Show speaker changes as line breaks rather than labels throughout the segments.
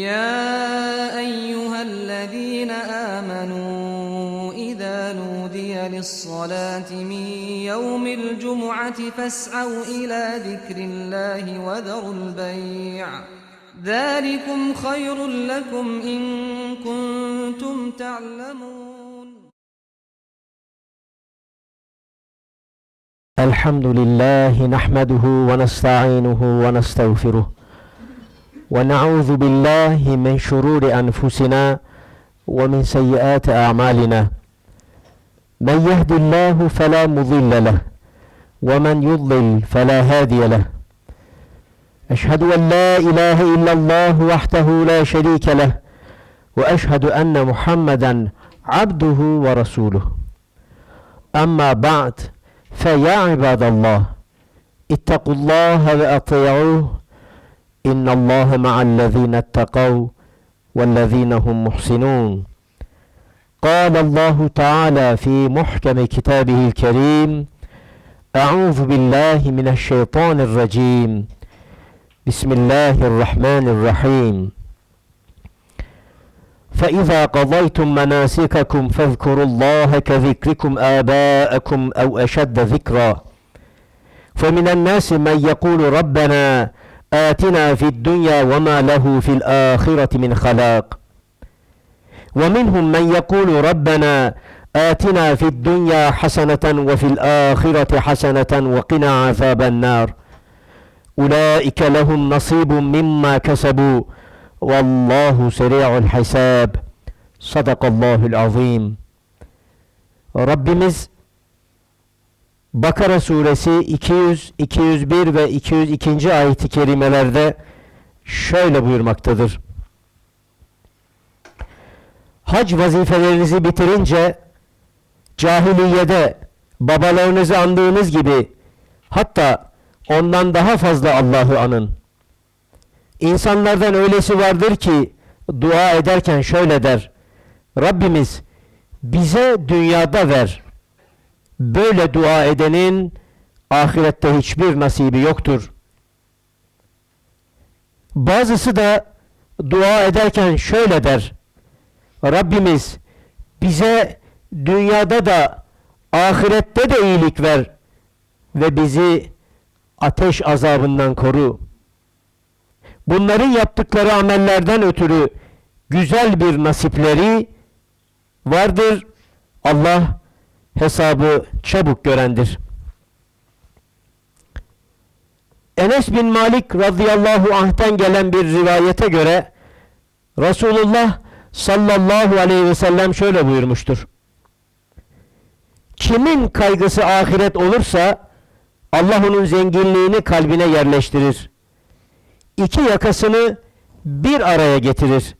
يا ايها الذين امنوا اذا نودي للصلاه من يوم الجمعه فاسعوا الى ذكر الله وذروا البيع ذلكم خير لكم ان كنتم تعلمون
الحمد لله نحمده ونستعينه ونستغفره ونعوذ بالله من شرور أنفسنا ومن سيئات أعمالنا من يهد الله فلا مضل له ومن يضلل فلا هادي له أشهد أن لا إله إلا الله وحده لا شريك له وأشهد أن محمدا عبده ورسوله أما بعد فيا عباد الله اتقوا الله وأطيعوه إن الله مع الذين اتقوا والذين هم محسنون قال الله تعالى في محكم كتابه الكريم أعوذ بالله من الشيطان الرجيم بسم الله الرحمن الرحيم فإذا قضيتم مناسككم فاذكروا الله كذكركم آباءكم أو أشد ذكرا فمن الناس من يقول ربنا آتنا في الدنيا وما له في الآخرة من خلاق ومنهم من يقول ربنا آتنا في الدنيا حسنة وفي الآخرة حسنة وقنا عذاب النار أولئك لهم نصيب مما كسبوا والله سريع الحساب صدق الله العظيم رب مز Bakara suresi 200, 201 ve 202. ayet-i kerimelerde şöyle buyurmaktadır. Hac vazifelerinizi bitirince cahiliyede babalarınızı andığınız gibi hatta ondan daha fazla Allah'ı anın. İnsanlardan öylesi vardır ki dua ederken şöyle der. Rabbimiz bize dünyada ver böyle dua edenin ahirette hiçbir nasibi yoktur. Bazısı da dua ederken şöyle der. Rabbimiz bize dünyada da ahirette de iyilik ver ve bizi ateş azabından koru. Bunların yaptıkları amellerden ötürü güzel bir nasipleri vardır. Allah hesabı çabuk görendir. Enes bin Malik radıyallahu anh'ten gelen bir rivayete göre Resulullah sallallahu aleyhi ve sellem şöyle buyurmuştur. Kimin kaygısı ahiret olursa Allah onun zenginliğini kalbine yerleştirir. İki yakasını bir araya getirir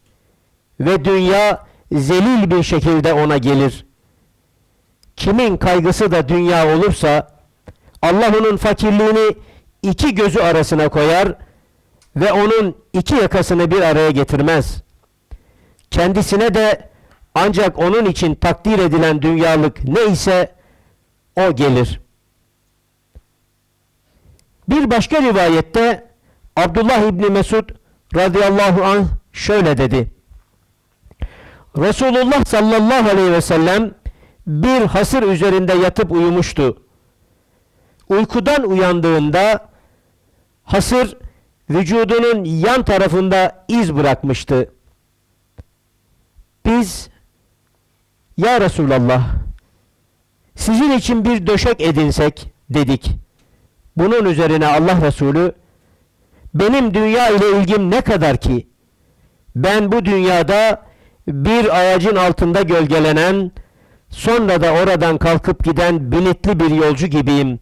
ve dünya zelil bir şekilde ona gelir.'' kimin kaygısı da dünya olursa Allah onun fakirliğini iki gözü arasına koyar ve onun iki yakasını bir araya getirmez. Kendisine de ancak onun için takdir edilen dünyalık ne ise o gelir. Bir başka rivayette Abdullah İbni Mesud radıyallahu anh şöyle dedi. Resulullah sallallahu aleyhi ve sellem bir hasır üzerinde yatıp uyumuştu. Uykudan uyandığında hasır vücudunun yan tarafında iz bırakmıştı. Biz Ya Resulallah sizin için bir döşek edinsek dedik. Bunun üzerine Allah Resulü benim dünya ile ilgim ne kadar ki ben bu dünyada bir ağacın altında gölgelenen Sonra da oradan kalkıp giden biletli bir yolcu gibiyim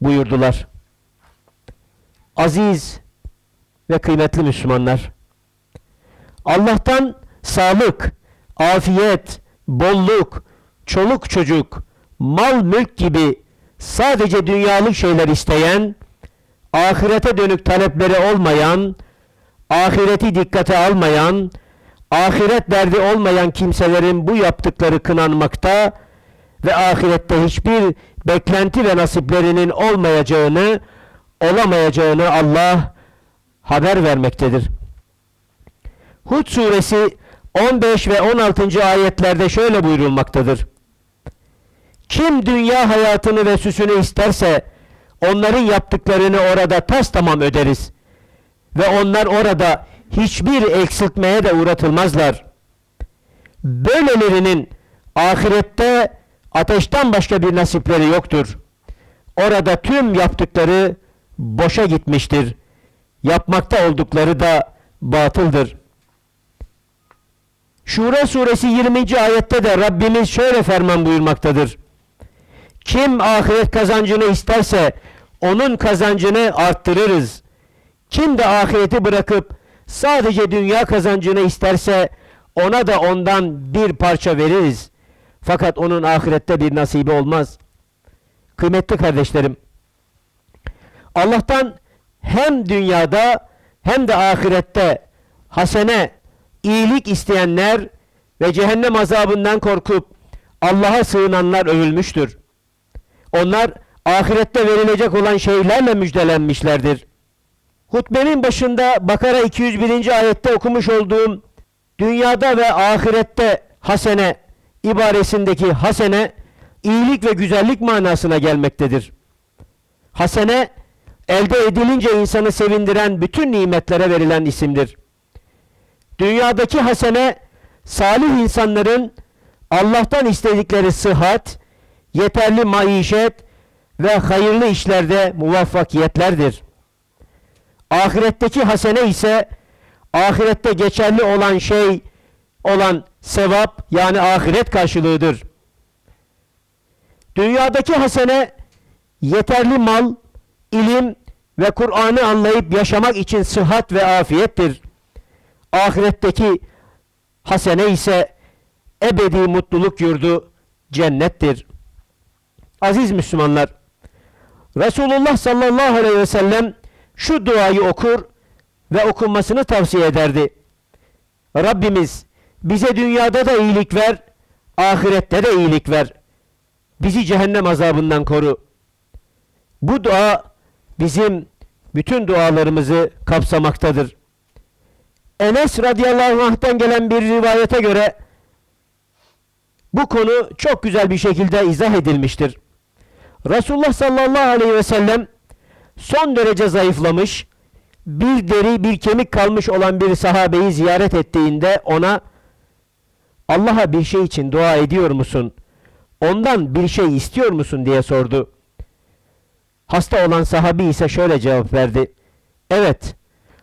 buyurdular. Aziz ve kıymetli Müslümanlar. Allah'tan sağlık, afiyet, bolluk, çoluk çocuk, mal mülk gibi sadece dünyalık şeyler isteyen, ahirete dönük talepleri olmayan, ahireti dikkate almayan, Ahiret derdi olmayan kimselerin bu yaptıkları kınanmakta ve ahirette hiçbir beklenti ve nasiplerinin olmayacağını, olamayacağını Allah haber vermektedir. Hud suresi 15 ve 16. ayetlerde şöyle buyurulmaktadır. Kim dünya hayatını ve süsünü isterse onların yaptıklarını orada tas tamam öderiz. Ve onlar orada hiçbir eksiltmeye de uğratılmazlar. Böylelerinin ahirette ateşten başka bir nasipleri yoktur. Orada tüm yaptıkları boşa gitmiştir. Yapmakta oldukları da batıldır. Şura suresi 20. ayette de Rabbimiz şöyle ferman buyurmaktadır. Kim ahiret kazancını isterse onun kazancını arttırırız. Kim de ahireti bırakıp Sadece dünya kazancını isterse ona da ondan bir parça veririz. Fakat onun ahirette bir nasibi olmaz. Kıymetli kardeşlerim, Allah'tan hem dünyada hem de ahirette hasene, iyilik isteyenler ve cehennem azabından korkup Allah'a sığınanlar övülmüştür. Onlar ahirette verilecek olan şeylerle müjdelenmişlerdir. Hutbemin başında Bakara 201. ayette okumuş olduğum dünyada ve ahirette hasene ibaresindeki hasene iyilik ve güzellik manasına gelmektedir. Hasene elde edilince insanı sevindiren bütün nimetlere verilen isimdir. Dünyadaki hasene salih insanların Allah'tan istedikleri sıhhat, yeterli maişet ve hayırlı işlerde muvaffakiyetlerdir. Ahiretteki hasene ise ahirette geçerli olan şey olan sevap yani ahiret karşılığıdır. Dünyadaki hasene yeterli mal, ilim ve Kur'an'ı anlayıp yaşamak için sıhhat ve afiyettir. Ahiretteki hasene ise ebedi mutluluk yurdu cennettir. Aziz Müslümanlar, Resulullah sallallahu aleyhi ve sellem şu duayı okur ve okunmasını tavsiye ederdi. Rabbimiz bize dünyada da iyilik ver, ahirette de iyilik ver. Bizi cehennem azabından koru. Bu dua bizim bütün dualarımızı kapsamaktadır. Enes radıyallahu anh'tan gelen bir rivayete göre bu konu çok güzel bir şekilde izah edilmiştir. Resulullah sallallahu aleyhi ve sellem son derece zayıflamış, bir deri bir kemik kalmış olan bir sahabeyi ziyaret ettiğinde ona Allah'a bir şey için dua ediyor musun? Ondan bir şey istiyor musun diye sordu. Hasta olan sahabi ise şöyle cevap verdi. Evet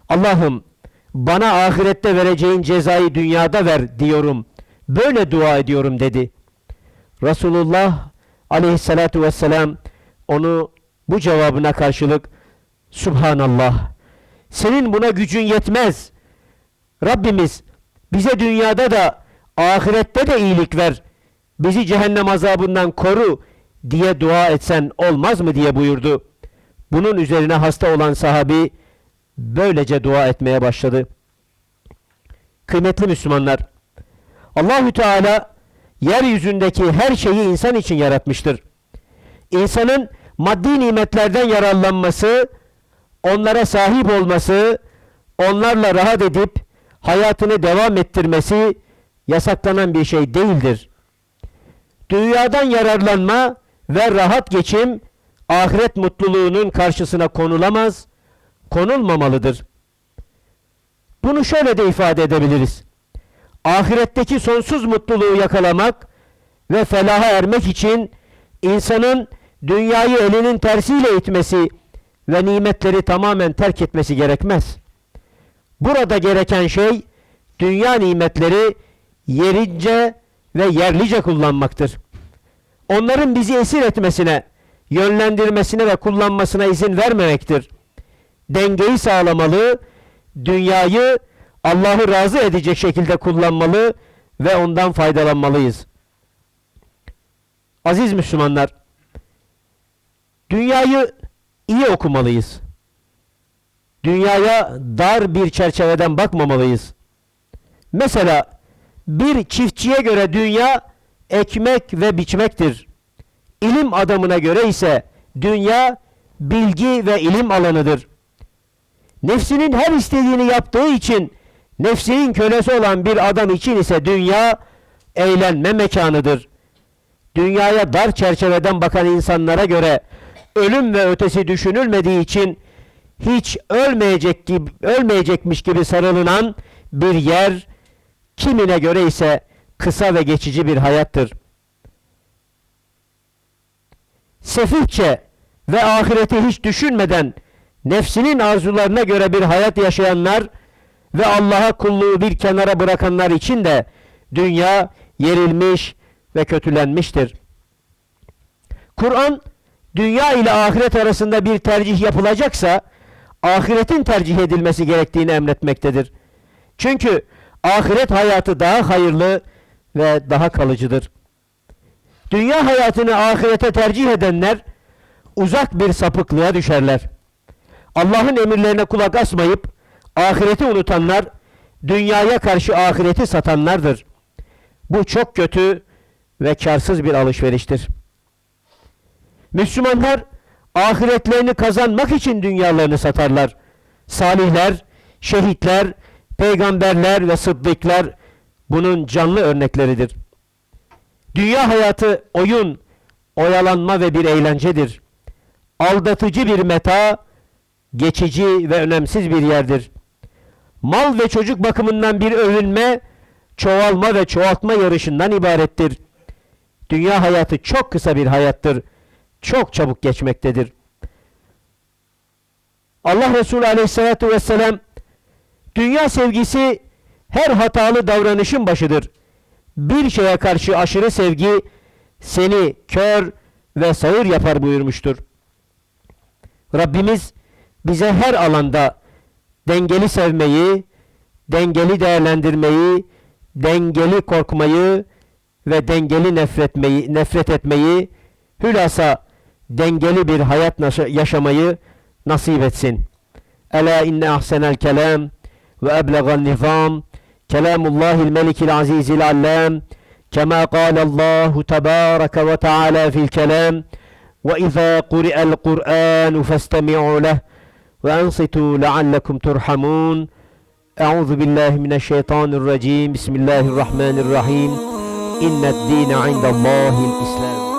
Allah'ım bana ahirette vereceğin cezayı dünyada ver diyorum. Böyle dua ediyorum dedi. Resulullah aleyhissalatu vesselam onu bu cevabına karşılık Subhanallah. Senin buna gücün yetmez. Rabbimiz bize dünyada da ahirette de iyilik ver. Bizi cehennem azabından koru diye dua etsen olmaz mı diye buyurdu. Bunun üzerine hasta olan sahabi böylece dua etmeye başladı. Kıymetli Müslümanlar, Allahü Teala yeryüzündeki her şeyi insan için yaratmıştır. İnsanın maddi nimetlerden yararlanması, onlara sahip olması, onlarla rahat edip hayatını devam ettirmesi yasaklanan bir şey değildir. Dünyadan yararlanma ve rahat geçim ahiret mutluluğunun karşısına konulamaz, konulmamalıdır. Bunu şöyle de ifade edebiliriz. Ahiretteki sonsuz mutluluğu yakalamak ve felaha ermek için insanın dünyayı elinin tersiyle itmesi ve nimetleri tamamen terk etmesi gerekmez. Burada gereken şey dünya nimetleri yerince ve yerlice kullanmaktır. Onların bizi esir etmesine, yönlendirmesine ve kullanmasına izin vermemektir. Dengeyi sağlamalı, dünyayı Allah'ı razı edecek şekilde kullanmalı ve ondan faydalanmalıyız. Aziz Müslümanlar, Dünyayı iyi okumalıyız. Dünyaya dar bir çerçeveden bakmamalıyız. Mesela bir çiftçiye göre dünya ekmek ve biçmektir. İlim adamına göre ise dünya bilgi ve ilim alanıdır. Nefsinin her istediğini yaptığı için nefsinin kölesi olan bir adam için ise dünya eğlenme mekanıdır. Dünyaya dar çerçeveden bakan insanlara göre ölüm ve ötesi düşünülmediği için hiç ölmeyecek gibi ölmeyecekmiş gibi sarılınan bir yer kimine göre ise kısa ve geçici bir hayattır. Sefihçe ve ahireti hiç düşünmeden nefsinin arzularına göre bir hayat yaşayanlar ve Allah'a kulluğu bir kenara bırakanlar için de dünya yerilmiş ve kötülenmiştir. Kur'an dünya ile ahiret arasında bir tercih yapılacaksa ahiretin tercih edilmesi gerektiğini emretmektedir. Çünkü ahiret hayatı daha hayırlı ve daha kalıcıdır. Dünya hayatını ahirete tercih edenler uzak bir sapıklığa düşerler. Allah'ın emirlerine kulak asmayıp ahireti unutanlar dünyaya karşı ahireti satanlardır. Bu çok kötü ve karsız bir alışveriştir. Müslümanlar ahiretlerini kazanmak için dünyalarını satarlar. Salihler, şehitler, peygamberler ve sıddıklar bunun canlı örnekleridir. Dünya hayatı oyun, oyalanma ve bir eğlencedir. Aldatıcı bir meta, geçici ve önemsiz bir yerdir. Mal ve çocuk bakımından bir övünme, çoğalma ve çoğaltma yarışından ibarettir. Dünya hayatı çok kısa bir hayattır çok çabuk geçmektedir. Allah Resulü aleyhissalatü vesselam dünya sevgisi her hatalı davranışın başıdır. Bir şeye karşı aşırı sevgi seni kör ve sağır yapar buyurmuştur. Rabbimiz bize her alanda dengeli sevmeyi, dengeli değerlendirmeyi, dengeli korkmayı ve dengeli nefretmeyi, nefret etmeyi, hülasa dengeli bir hayat yaşamayı nasip etsin. Ela inne ahsenel kelam ve eblegan nizam kelamullahil melikil azizil allam kema kalallahu tebareke ve teala fil kelam ve izâ kuri'el kur'anu festemi'u leh ve ensitu leallekum turhamun Euzu billahi mineşşeytanirracim Bismillahirrahmanirrahim İnned dîne indallâhil islam